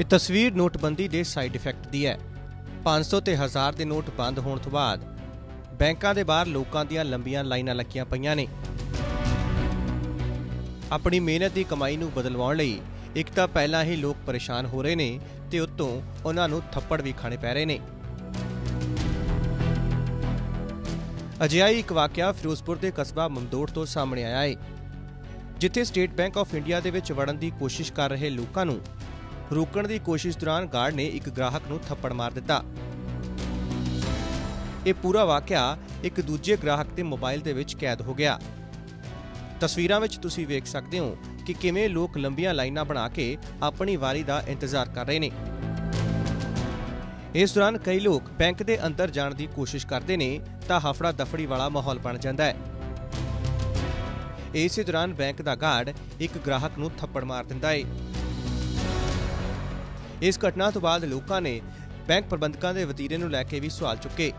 ਇਹ ਤਸਵੀਰ ਨੋਟਬੰਦੀ ਦੇ ਸਾਈਡ ਇਫੈਕਟ ਦੀ ਹੈ। 500 ਤੇ 1000 ਦੇ ਨੋਟ ਬੰਦ ਹੋਣ ਤੋਂ ਬਾਅਦ ਬੈਂਕਾਂ ਦੇ ਬਾਹਰ ਲੋਕਾਂ ਦੀਆਂ ਲੰਬੀਆਂ ਲਾਈਨਾਂ ਲੱਗੀਆਂ ਪਈਆਂ ਨੇ। ਆਪਣੀ ਮਿਹਨਤ ਦੀ ਕਮਾਈ ਨੂੰ ਬਦਲਵਾਉਣ ਲਈ ਇੱਕ ਤਾਂ ਪਹਿਲਾਂ ਹੀ ਲੋਕ ਪਰੇਸ਼ਾਨ ਹੋ ਰਹੇ ਨੇ ਤੇ ਉੱਤੋਂ ਉਹਨਾਂ ਨੂੰ ਥੱਪੜ ਵੀ ਖਾਣੇ ਪੈ ਰਹੇ ਨੇ। ਅਜਿਹਾ ਹੀ ਇੱਕ ਵਾਕਿਆ ਫਿਰੋਜ਼ਪੁਰ ਦੇ ਕਸਬਾ ਮਮਦੋੜ ਤੋਂ ਸਾਹਮਣੇ ਆਇਆ ਹੈ ਜਿੱਥੇ ਸਟੇਟ ਬੈਂਕ ਆਫ ਇੰਡੀਆ ਦੇ ਵਿੱਚ ਵੜਨ ਦੀ ਕੋਸ਼ਿਸ਼ ਕਰ ਰਹੇ ਲੋਕਾਂ ਨੂੰ ਰੋਕਣ ਦੀ ਕੋਸ਼ਿਸ਼ ਦੌਰਾਨ ਗਾਰਡ ਨੇ ਇੱਕ ਗ੍ਰਾਹਕ ਨੂੰ ਥੱਪੜ ਮਾਰ ਦਿੱਤਾ। ਇਹ ਪੂਰਾ ਵਾਕਿਆ ਇੱਕ ਦੂਜੇ ਗ੍ਰਾਹਕ ਦੇ ਮੋਬਾਈਲ ਦੇ ਵਿੱਚ ਕੈਦ ਹੋ ਗਿਆ। ਤਸਵੀਰਾਂ ਵਿੱਚ ਤੁਸੀਂ ਵੇਖ ਸਕਦੇ ਹੋ ਕਿ ਕਿਵੇਂ ਲੋਕ ਲੰਬੀਆਂ ਲਾਈਨਾਂ ਬਣਾ ਕੇ ਆਪਣੀ ਵਾਰੀ ਦਾ ਇੰਤਜ਼ਾਰ ਕਰ ਰਹੇ ਨੇ। ਇਸ ਦੌਰਾਨ ਕਈ ਲੋਕ ਬੈਂਕ ਦੇ ਅੰਦਰ ਜਾਣ ਦੀ ਕੋਸ਼ਿਸ਼ ਕਰਦੇ ਨੇ ਤਾਂ ਹਫੜਾ ਦਫੜੀ ਵਾਲਾ ਮਾਹੌਲ ਬਣ ਜਾਂਦਾ ਹੈ। ਇਸੇ ਦੌਰਾਨ ਬੈਂਕ ਦਾ ਗਾਰਡ ਇੱਕ ਗ੍ਰਾਹਕ ਨੂੰ ਥੱਪੜ ਮਾਰ ਦਿੰਦਾ ਹੈ ਇਸ ਘਟਨਾ ਤੋਂ ਬਾਅਦ ਲੋਕਾਂ ਨੇ ਬੈਂਕ ਪ੍ਰਬੰਧਕਾਂ ਦੇ ਵਤੀਰੇ ਨੂੰ ਲੈ ਕੇ ਵੀ ਸਵਾਲ ਚੁੱਕੇ।